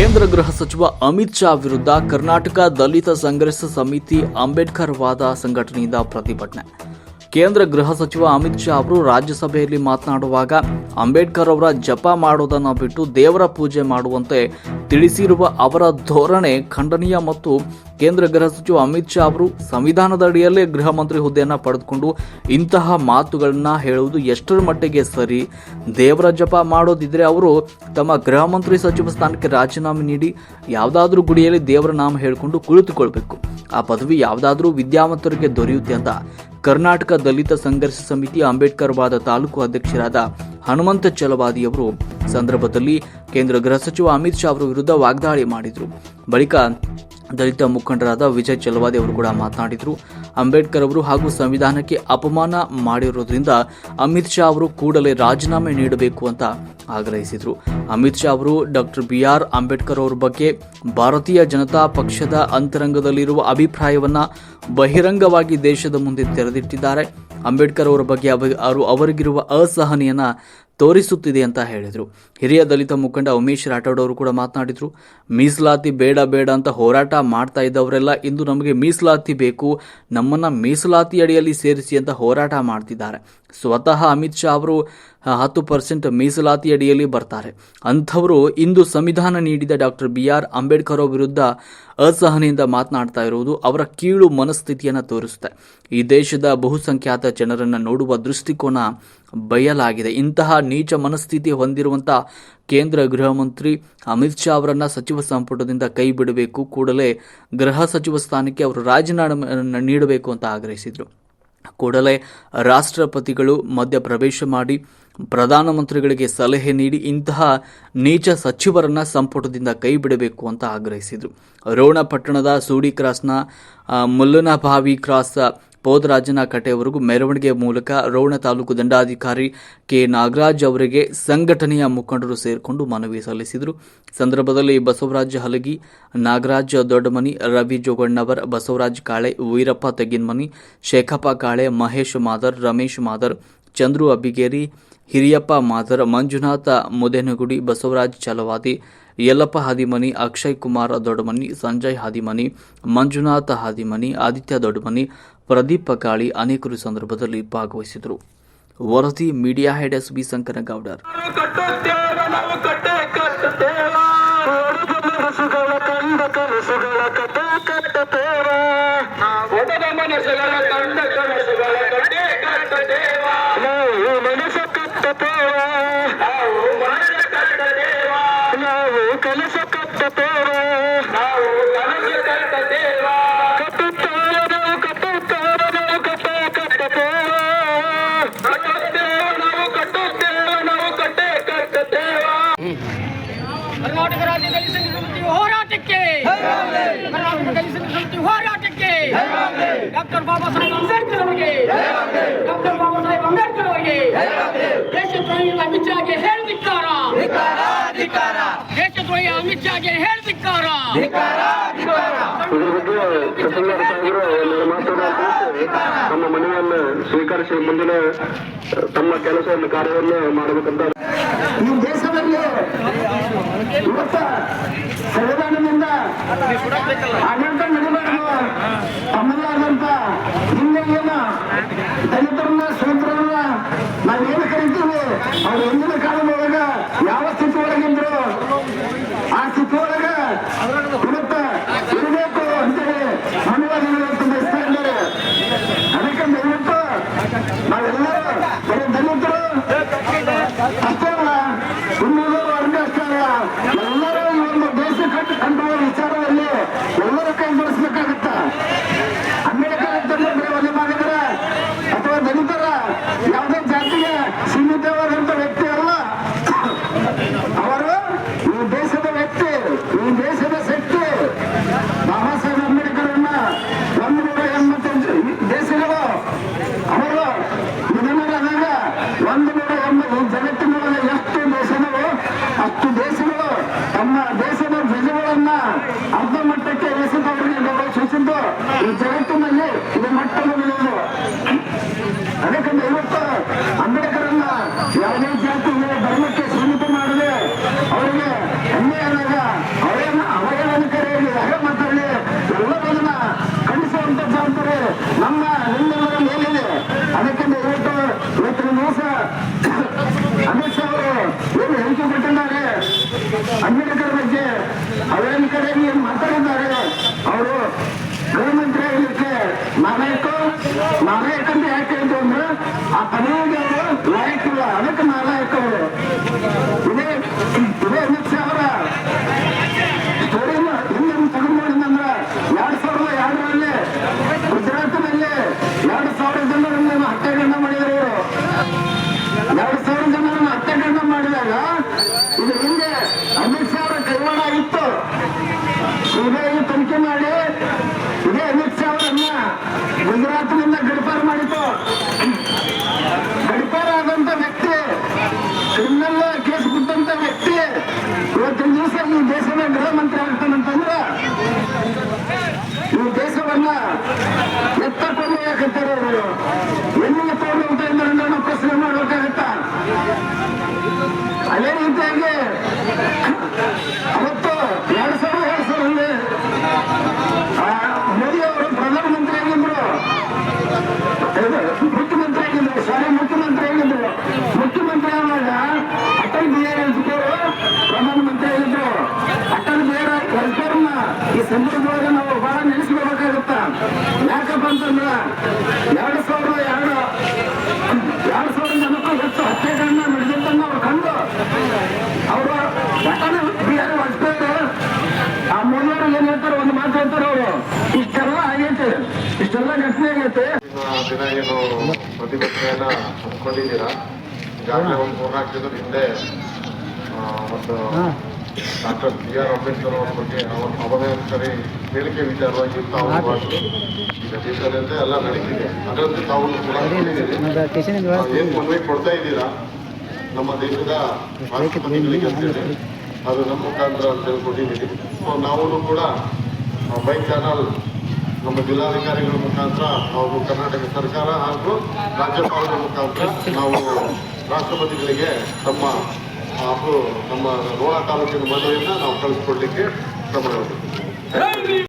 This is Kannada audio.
ಕೇಂದ್ರ ಗೃಹ ಸಚಿವ ಅಮಿತ್ ಶಾ ವಿರುದ್ಧ ಕರ್ನಾಟಕ ದಲಿತ ಸಂಘರ್ಷ ಸಮಿತಿ ಅಂಬೇಡ್ಕರ್ ವಾದ ಸಂಘಟನೆಯಿಂದ ಪ್ರತಿಭಟನೆ. ಕೇಂದ್ರ ಗೃಹ ಸಚಿವ ಅಮಿತ್ ಶಾ ಅವರು ರಾಜ್ಯಸಭೆಯಲ್ಲಿ ಮಾತನಾಡುವಾಗ ಅಂಬೇಡ್ಕರ್ ಅವರ ಜಪ ಮಾಡೋದನ್ನು ಬಿಟ್ಟು ದೇವರ ಪೂಜೆ ಮಾಡುವಂತೆ ತಿಳಿಸಿರುವ ಅವರ ಧೋರಣೆ ಖಂಡನೀಯ ಮತ್ತು ಕೇಂದ್ರ ಗೃಹ ಸಚಿವ ಅಮಿತ್ ಶಾ ಅವರು ಸಂವಿಧಾನದ ಅಡಿಯಲ್ಲೇ ಗೃಹ ಮಂತ್ರಿ ಹುದ್ದೆಯನ್ನು ಪಡೆದುಕೊಂಡು ಇಂತಹ ಮಾತುಗಳನ್ನ ಹೇಳುವುದು ಎಷ್ಟರ ಮಟ್ಟಿಗೆ ಸರಿ? ದೇವರ ಜಪ ಮಾಡೋದಿದ್ರೆ ಅವರು ತಮ್ಮ ಗೃಹ ಮಂತ್ರಿ ಸಚಿವ ಸ್ಥಾನಕ್ಕೆ ರಾಜೀನಾಮೆ ನೀಡಿ ಯಾವುದಾದ್ರೂ ಗುಡಿಯಲ್ಲಿ ದೇವರ ನಾಮ ಹೇಳಿಕೊಂಡು ಕುಳಿತುಕೊಳ್ಬೇಕು. ಆ ಪದವಿ ಯಾವುದಾದ್ರೂ ವಿದ್ಯಾವಂತರಿಗೆ ದೊರೆಯುತ್ತೆ ಅಂತ ಕರ್ನಾಟಕ ದಲಿತ ಸಂಘರ್ಷ ಸಮಿತಿ ಅಂಬೇಡ್ಕರ್ ವಾದ ತಾಲೂಕು ಅಧ್ಯಕ್ಷರಾದ ಹನುಮಂತ ಚಲವಾದಿಯವರು ಸಂದರ್ಭದಲ್ಲಿ ಕೇಂದ್ರ ಗೃಹ ಸಚಿವ ಅಮಿತ್ ಶಾ ಅವರ ವಿರುದ್ಧ ವಾಗ್ದಾಳಿ ಮಾಡಿದರು. ಬಳಿಕ ದಲಿತ ಮುಖಂಡರಾದ ವಿಜಯ್ ಚಲವಾದಿ ಅವರು ಕೂಡ ಮಾತನಾಡಿದರು. ಅಂಬೇಡ್ಕರ್ ಅವರು ಹಾಗೂ ಸಂವಿಧಾನಕ್ಕೆ ಅಪಮಾನ ಮಾಡಿರೋದ್ರಿಂದ ಅಮಿತ್ ಶಾ ಅವರು ಕೂಡಲೇ ರಾಜೀನಾಮೆ ನೀಡಬೇಕು ಅಂತ ಆಗ್ರಹಿಸಿದರು. ಅಮಿತ್ ಶಾ ಅವರು ಡಾಕ್ಟರ್ ಬಿ ಆರ್ ಅಂಬೇಡ್ಕರ್ ಅವರ ಬಗ್ಗೆ ಭಾರತೀಯ ಜನತಾ ಪಕ್ಷದ ಅಂತರಂಗದಲ್ಲಿರುವ ಅಭಿಪ್ರಾಯವನ್ನು ಬಹಿರಂಗವಾಗಿ ದೇಶದ ಮುಂದೆ ತೆರೆದಿಟ್ಟಿದ್ದಾರೆ. ಅಂಬೇಡ್ಕರ್ ಅವರ ಬಗ್ಗೆ ಅವ- ಅವರು ಅವರಿಗಿರುವ ಅಸಹನೆಯನ್ನ ತೋರಿಸುತ್ತಿದೆ ಅಂತ ಹೇಳಿದರು. ಹಿರಿಯ ದಲಿತ ಮುಖಂಡ ಉಮೇಶ್ ರಾಠೋಡ್ ಕೂಡ ಮಾತನಾಡಿದರು. ಮೀಸಲಾತಿ ಬೇಡ ಬೇಡ ಅಂತ ಹೋರಾಟ ಮಾಡ್ತಾ ಇದ್ದವರೆಲ್ಲ ಇಂದು ನಮಗೆ ಮೀಸಲಾತಿ ಬೇಕು. ನಮ್ಮನ್ನು ಮೀಸಲಾತಿ ಅಡಿಯಲ್ಲಿ ಸೇರಿಸಿ ಅಂತ ಹೋರಾಟ ಮಾಡ್ತಿದ್ದಾರೆ. ಸ್ವತಃ ಅಮಿತ್ ಶಾ ಅವರು ಹತ್ತು ಪರ್ಸೆಂಟ್ ಮೀಸಲಾತಿ ಅಡಿಯಲ್ಲಿ ಬರ್ತಾರೆ. ಅಂಥವರು ಇಂದು ಸಂವಿಧಾನ ನೀಡಿದ ಡಾಕ್ಟರ್ ಬಿ ಆರ್ ಅಂಬೇಡ್ಕರ್ ವಿರುದ್ಧ ಅಸಹನೆಯಿಂದ ಮಾತನಾಡ್ತಾ ಇರುವುದು ಅವರ ಕೀಳು ಮನಸ್ಥಿತಿಯನ್ನು ತೋರಿಸುತ್ತೆ. ಈ ದೇಶದ ಬಹುಸಂಖ್ಯಾತ ಜನರನ್ನು ನೋಡುವ ದೃಷ್ಟಿಕೋನ ಬಯಲಾಗಿದೆ. ಇಂತಹ ನೀಚ ಮನಸ್ಥಿತಿ ಹೊಂದಿರುವಂತಹ ಕೇಂದ್ರ ಗೃಹ ಮಂತ್ರಿ ಅಮಿತ್ ಶಾ ಅವರನ್ನ ಸಚಿವ ಸಂಪುಟದಿಂದ ಕೈ ಬಿಡಬೇಕು. ಕೂಡಲೇ ಗೃಹ ಸಚಿವ ಸ್ಥಾನಕ್ಕೆ ಅವರು ರಾಜೀನಾಮೆ ನೀಡಬೇಕು ಅಂತ ಆಗ್ರಹಿಸಿದರು. ಕೂಡಲೇ ರಾಷ್ಟ್ರಪತಿಗಳು ಮಧ್ಯ ಪ್ರವೇಶ ಮಾಡಿ ಪ್ರಧಾನಮಂತ್ರಿಗಳಿಗೆ ಸಲಹೆ ನೀಡಿ ಇಂತಹ ನೀಚ ಸಚಿವರನ್ನ ಸಂಪುಟದಿಂದ ಕೈ ಬಿಡಬೇಕು ಅಂತ ಆಗ್ರಹಿಸಿದರು. ರೋಣ ಪಟ್ಟಣದ ಸೂಡಿ ಕ್ರಾಸ್ನ ಮುಲ್ಲನಭಾವಿ ಕ್ರಾಸ್ ಪೋದರಾಜನ ಕಟ್ಟೆಯವರೆಗೂ ಮೆರವಣಿಗೆ ಮೂಲಕ ರೋಣ ತಾಲೂಕು ದಂಡಾಧಿಕಾರಿ ಕೆ. ನಾಗರಾಜ್ ಅವರಿಗೆ ಸಂಘಟನೆಯ ಮುಖಂಡರು ಸೇರಿಕೊಂಡು ಮನವಿ ಸಲ್ಲಿಸಿದರು. ಸಂದರ್ಭದಲ್ಲಿ ಬಸವರಾಜ ಹಲಗಿ, ನಾಗರಾಜ್ ದೊಡ್ಡಮನಿ, ರವಿ ಜೋಗಣ್ಣವರ್, ಬಸವರಾಜ್ ಕಾಳೆ, ವೀರಪ್ಪ ತೆಗಿನ್ಮನಿ ಶೇಖಪ್ಪ ಕಾಳೆ, ಮಹೇಶ್ ಮಾದರ್, ರಮೇಶ್ ಮಾದರ್, ಚಂದ್ರು ಅಬ್ಬಿಗೇರಿ ಹಿರಿಯಪ್ಪ ಮಾದರ ಮಂಜುನಾಥ ಮುದೇನಗುಡಿ, ಬಸವರಾಜ್ ಚಲವಾದಿ, ಯಲ್ಲಪ್ಪ ಹಾದಿಮನಿ, ಅಕ್ಷಯ್ ಕುಮಾರ್ ದೊಡ್ಡಮನಿ, ಸಂಜಯ್ ಹಾದಿಮನಿ, ಮಂಜುನಾಥ ಹಾದಿಮನಿ, ಆದಿತ್ಯ ದೊಡ್ಡಮನಿ, ಪ್ರದೀಪ್ ಕಾಳಿ ಅನೇಕರು ಸಂದರ್ಭದಲ್ಲಿ ಭಾಗವಹಿಸಿದರು ವರದಿ media head S B Shankargoudar. ಕನಸುಗಳ ಕರ್ನಾಟಕ ರಾಜ್ಯ ದಲಿತ ಸಂಘ ಸಮಿತಿ ಹೋರಾಟಕ್ಕೆ ಕರ್ನಾಟಕ ದಲಿತ ಸಂಘ ಸಮಿತಿ ಹೋರಾಟಕ್ಕೆ ಡಾಕ್ಟರ್ ಬಾಬಾ ಸಾಹೇಬ್ ಅಂಬೇಡ್ಕರ್ ಅವರಿಗೆ ಡಾಕ್ಟರ್ ಬಾಬಾ ಸಾಹೇಬ್ ಅಂಬೇಡ್ಕರ್ ಅವರಿಗೆ ದೇಶದ್ರೋಹಿ ಅಮಿತ್ ಶಾಗೆ ಹೇಳ್ದಿಕ್ಕಾರ ದೇಶದ್ರೋಹಿ ಅಮಿತ್ ಶಾಗೆ ಒಂದು ಮಾತನಾಡಿ ತಮ್ಮ ಮನವಿಯನ್ನು ಸ್ವೀಕರಿಸಿ ಮುಂದಿನ ತಮ್ಮ ಕೆಲಸವನ್ನು ಕಾರ್ಯವನ್ನು ಮಾಡಬೇಕಂತ. ಈ ದೇಶದಲ್ಲಿ ಇವತ್ತ ಸಂವಿಧಾನದಿಂದ ಆಡಳಿತ ನಡೆಯಬೇಕು ತಮ್ಮದೇ ಆದಂತ ಹಿಂದೆ ಏನು ದಲಿತರನ್ನ event. ಆ ಪದವಿಗೆ ಅವರು ಲಾಯಕಿಲ್ಲ ಅದಕ್ಕೆ ನಾಲಾಯಕ ಅವರು ಇದೇ ಇದೇ ಅಮಿತ್ ಶಾ ಅವರ ಸ್ಟೋರಿನ ಹಿಂದೆ ತಗೊಂಡು ನೋಡಿದಂದ್ರ ಎರಡ್ ಸಾವಿರದ ಎರಡರಲ್ಲಿ ಗುಜರಾತ್ನಲ್ಲಿ ಎರಡು ಸಾವಿರ ಜನರನ್ನ ಹತ್ಯಾಕಾಂಡ ಮಾಡಿದ್ರು ಇವರು ಎರಡು ಸಾವಿರ ಜನರನ್ನ ಹತ್ಯಾಕಾಂಡ ಮಾಡಿದಾಗ ಇದ್ರ ಹಿಂದೆ ಅಮಿತ್ ಶಾ ಅವರ ಕೈವಾಡ ಇತ್ತು ಸಿಬಿಐ ತನಿಖೆ ಮಾಡಿ ಇದೇ ಅಮಿತ್ ಶಾ ಅವರನ್ನ ಗುಜರಾತ್ನಿಂದ ಗಡಿಪಾರು ಮಾಡಿತ್ತು ಗಡಿಪಾರು ಆದಂತ ವ್ಯಕ್ತಿ ಕ್ರಿಮಿನಲ್ ಕೇಸ್ ಬಿದ್ದಂತ ವ್ಯಕ್ತಿ ಇವತ್ತಿನ ದಿವಸ ಈ ದೇಶದ ಗೃಹ ಮಂತ್ರಿ ಆಗ್ತಾನಂತಂದ್ರ ಈ ದೇಶವನ್ನ ಎತ್ತಕೊಂಡು ಯಾಕಂತಾರೆ ಅವರು ಎಲ್ಲಿಗೆ ತಗೊಂಡು ಹೋಗ್ತಾ ಇದ್ದಾರೆ ಅನ್ನೋ ನಾವು ಪ್ರಶ್ನೆ ಮಾಡ್ಬೇಕಾಗತ್ತ ಅದೇ ರೀತಿಯಾಗಿ ಅವತ್ತು ಎರಡ್ ಸಾವಿರದ ಎರಡ್ ಸಾವಿರದಲ್ಲಿ ಆ, ಮೋದಿ ಅವರು ಪ್ರಧಾನಮಂತ್ರಿ ಆಗಿದ್ರು ಇದು, ಮುಖ್ಯಮಂತ್ರಿ ಆಗಿದ್ರು ಸಾರಿ ಮುಖ್ಯಮಂತ್ರಿ ಆಗಿದ್ರು ಮುಖ್ಯಮಂತ್ರಿ ಆದಾಗ ಅಟಲ್ ಬಿಹಾರಿ ವಾಜಪೇಯಿ ಪ್ರಧಾನಮಂತ್ರಿ ಆಗಿದ್ರು ಅಟಲ್ ಬಿಹಾರಿ ವಾಜಪೇಯಿನ ಈ ಸಂದರ್ಭದೊಳಗೆ ನಾವು ಬಹಳ ನೆನೆಸ್ಕೋಬೇಕಾಗುತ್ತ ಯಾಕಪ್ಪ ಅಂತಂದ್ರೆ ಎರಡು ಸಾವಿರದ ಎರಡು ಎರಡು ಸಾವಿರ ಜನಕ್ಕೂ ಹೆಚ್ಚು ಹತ್ಯೆಗಳನ್ನ ನಡೆದಿದ್ದನ್ನು ಅವ್ರು ಕಂಡು ಅವರು ಅಟಲ್ ಬಿಹಾರಿ ವಾಜಪೇಯಿ ಆ ಮೋದಿಯವರು ಏನ್ ಹೇಳ್ತಾರೆ ಒಂದು ಮಾತು ಹೇಳ್ತಾರೆ ಅವರು ಇಷ್ಟೆಲ್ಲ ಆಗೈತೆ ಇಷ್ಟೆಲ್ಲ ಘಟನೆ ಆಗೈತೆ ದಿನ ಏನು ಪ್ರತಿಭಟನೆಯನ್ನ ಹಮ್ಮಿಕೊಂಡಿದ್ದೀರಾ ಈಗಾಗಲೇ ಒಂದು ಮೂರ್ನಾಲ್ಕು ದಿನದ ಹಿಂದೆ ಒಂದು ಡಾಕ್ಟರ್ ಬಿ ಆರ್ ಅಂಬೇಡ್ಕರ್ ಅವರ ಬಗ್ಗೆ ಅವರ ಅವಧಾನಕಾರಿ ಹೇಳಿಕೆ ವಿಚಾರವಾಗಿ ತಾವು ಈಗ ದೇಶಾದ್ಯಂತ ಎಲ್ಲ ನಡೀತಿದೆ. ಅದರಂತೆ ತಾವು ಕೂಡ ಏನು ಮನವಿ ಕೊಡ್ತಾ ಇದ್ದೀರಾ? ನಮ್ಮ ದೇಶದ ರಾಷ್ಟ್ರಪತಿಗಳಿಗೆ ಅಂತೇಳಿ ಅದು ನಮ್ಮ ಮುಖಾಂತರ ಅಂತ ಹೇಳ್ಕೊಟ್ಟಿದ್ದೀರಿ ಸೊ ನಾವು ಕೂಡ ಬೈ ಚಾನಲ್ ನಮ್ಮ ಜಿಲ್ಲಾಧಿಕಾರಿಗಳ ಮುಖಾಂತರ ಹಾಗೂ ಕರ್ನಾಟಕ ಸರ್ಕಾರ ಹಾಗೂ ರಾಜ್ಯಪಾಲರ ಮುಖಾಂತರ ನಾವು ರಾಷ್ಟ್ರಪತಿಗಳಿಗೆ ತಮ್ಮ ಹಾಗೂ ನಮ್ಮ ರೋಣ ತಾಲೂಕಿನ ಮನವಿಯನ್ನು ನಾವು ಕಳಿಸ್ಕೊಡ್ಲಿಕ್ಕೆ ಕ್ರಮ